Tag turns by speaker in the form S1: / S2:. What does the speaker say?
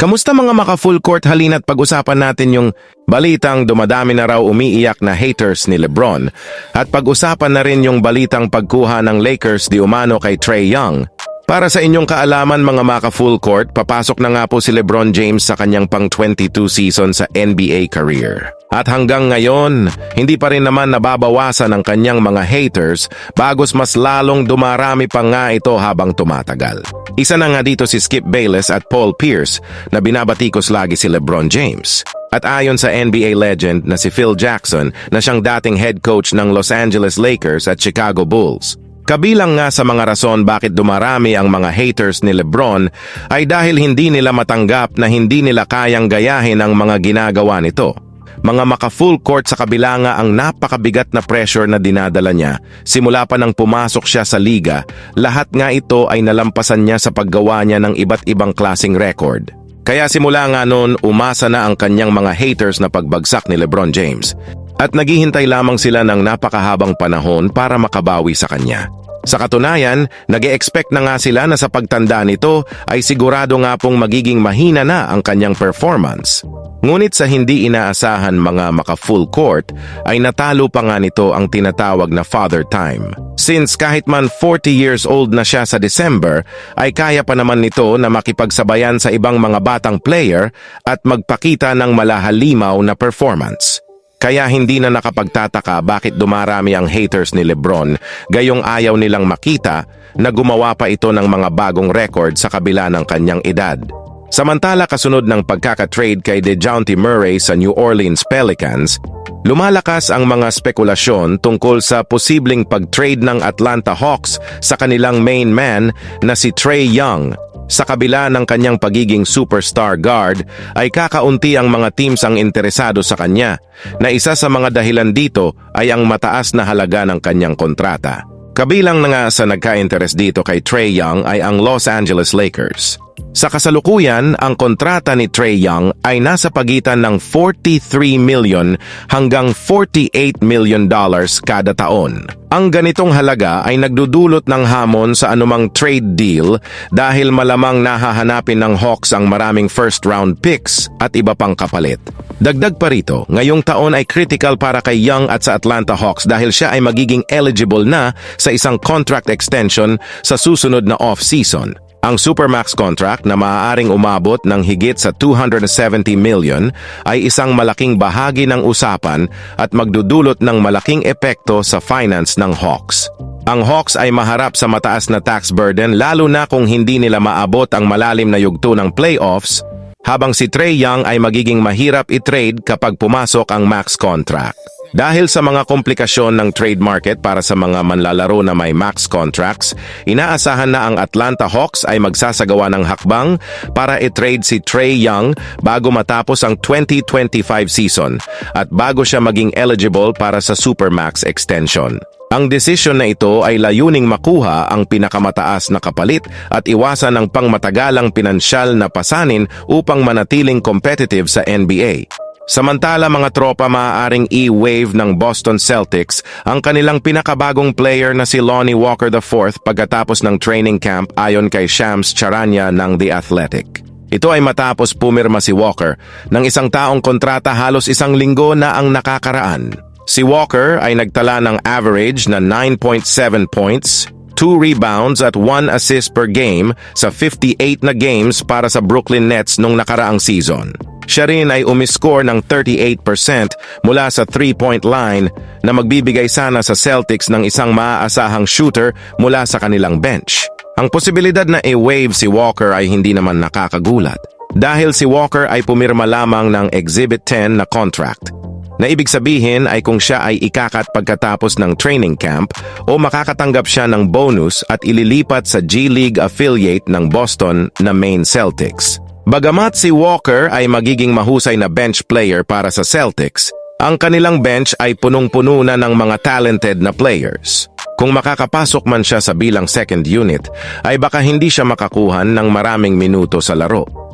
S1: Kamusta mga maka-full court halina't pag-usapan natin yung balitang dumadami na raw umiiyak na haters ni Lebron at pag-usapan na rin yung balitang pagkuha ng Lakers di umano kay Trey Young. Para sa inyong kaalaman mga maka-full court, papasok na nga po si Lebron James sa kanyang pang 22 season sa NBA career. At hanggang ngayon, hindi pa rin naman nababawasan ang kanyang mga haters bagos mas lalong dumarami pa nga ito habang tumatagal. Isa na nga dito si Skip Bayless at Paul Pierce na binabatikos lagi si LeBron James. At ayon sa NBA legend na si Phil Jackson na siyang dating head coach ng Los Angeles Lakers at Chicago Bulls. Kabilang nga sa mga rason bakit dumarami ang mga haters ni LeBron ay dahil hindi nila matanggap na hindi nila kayang gayahin ang mga ginagawa nito. Mga maka-full court sa kabila nga ang napakabigat na pressure na dinadala niya. Simula pa nang pumasok siya sa liga, lahat nga ito ay nalampasan niya sa paggawa niya ng iba't ibang klasing record. Kaya simula nga noon, umasa na ang kanyang mga haters na pagbagsak ni Lebron James. At naghihintay lamang sila ng napakahabang panahon para makabawi sa kanya. Sa katunayan, nag expect na nga sila na sa pagtanda nito ay sigurado nga pong magiging mahina na ang kanyang performance. Ngunit sa hindi inaasahan mga maka-full court ay natalo pa nga nito ang tinatawag na father time. Since kahit man 40 years old na siya sa December, ay kaya pa naman nito na makipagsabayan sa ibang mga batang player at magpakita ng malahalimaw na performance. Kaya hindi na nakapagtataka bakit dumarami ang haters ni Lebron gayong ayaw nilang makita na gumawa pa ito ng mga bagong record sa kabila ng kanyang edad. Samantala kasunod ng pagkakatrade kay DeJounte Murray sa New Orleans Pelicans, lumalakas ang mga spekulasyon tungkol sa posibleng pag-trade ng Atlanta Hawks sa kanilang main man na si Trey Young. Sa kabila ng kanyang pagiging superstar guard, ay kakaunti ang mga teams ang interesado sa kanya, na isa sa mga dahilan dito ay ang mataas na halaga ng kanyang kontrata. Kabilang na nga sa nagka-interest dito kay Trey Young ay ang Los Angeles Lakers. Sa kasalukuyan, ang kontrata ni Trey Young ay nasa pagitan ng 43 million hanggang 48 million dollars kada taon. Ang ganitong halaga ay nagdudulot ng hamon sa anumang trade deal dahil malamang nahahanapin ng Hawks ang maraming first round picks at iba pang kapalit. Dagdag pa rito, ngayong taon ay critical para kay Young at sa Atlanta Hawks dahil siya ay magiging eligible na sa isang contract extension sa susunod na off-season. Ang Supermax contract na maaaring umabot ng higit sa 270 million ay isang malaking bahagi ng usapan at magdudulot ng malaking epekto sa finance ng Hawks. Ang Hawks ay maharap sa mataas na tax burden lalo na kung hindi nila maabot ang malalim na yugto ng playoffs habang si Trey Young ay magiging mahirap i-trade kapag pumasok ang max contract. Dahil sa mga komplikasyon ng trade market para sa mga manlalaro na may max contracts, inaasahan na ang Atlanta Hawks ay magsasagawa ng hakbang para i-trade si Trey Young bago matapos ang 2025 season at bago siya maging eligible para sa Supermax extension. Ang desisyon na ito ay layuning makuha ang pinakamataas na kapalit at iwasan ang pangmatagalang pinansyal na pasanin upang manatiling competitive sa NBA. Samantala mga tropa maaaring i-wave ng Boston Celtics ang kanilang pinakabagong player na si Lonnie Walker IV pagkatapos ng training camp ayon kay Shams Charania ng The Athletic. Ito ay matapos pumirma si Walker ng isang taong kontrata halos isang linggo na ang nakakaraan. Si Walker ay nagtala ng average na 9.7 points, 2 rebounds at 1 assist per game sa 58 na games para sa Brooklyn Nets nung nakaraang season. Siya rin ay umiscore ng 38% mula sa 3-point line na magbibigay sana sa Celtics ng isang maaasahang shooter mula sa kanilang bench. Ang posibilidad na i-wave si Walker ay hindi naman nakakagulat dahil si Walker ay pumirma lamang ng Exhibit 10 na contract na ibig sabihin ay kung siya ay ikakat pagkatapos ng training camp o makakatanggap siya ng bonus at ililipat sa G League affiliate ng Boston na Maine Celtics. Bagamat si Walker ay magiging mahusay na bench player para sa Celtics, ang kanilang bench ay punong-puno na ng mga talented na players. Kung makakapasok man siya sa bilang second unit, ay baka hindi siya makakuhan ng maraming minuto sa laro.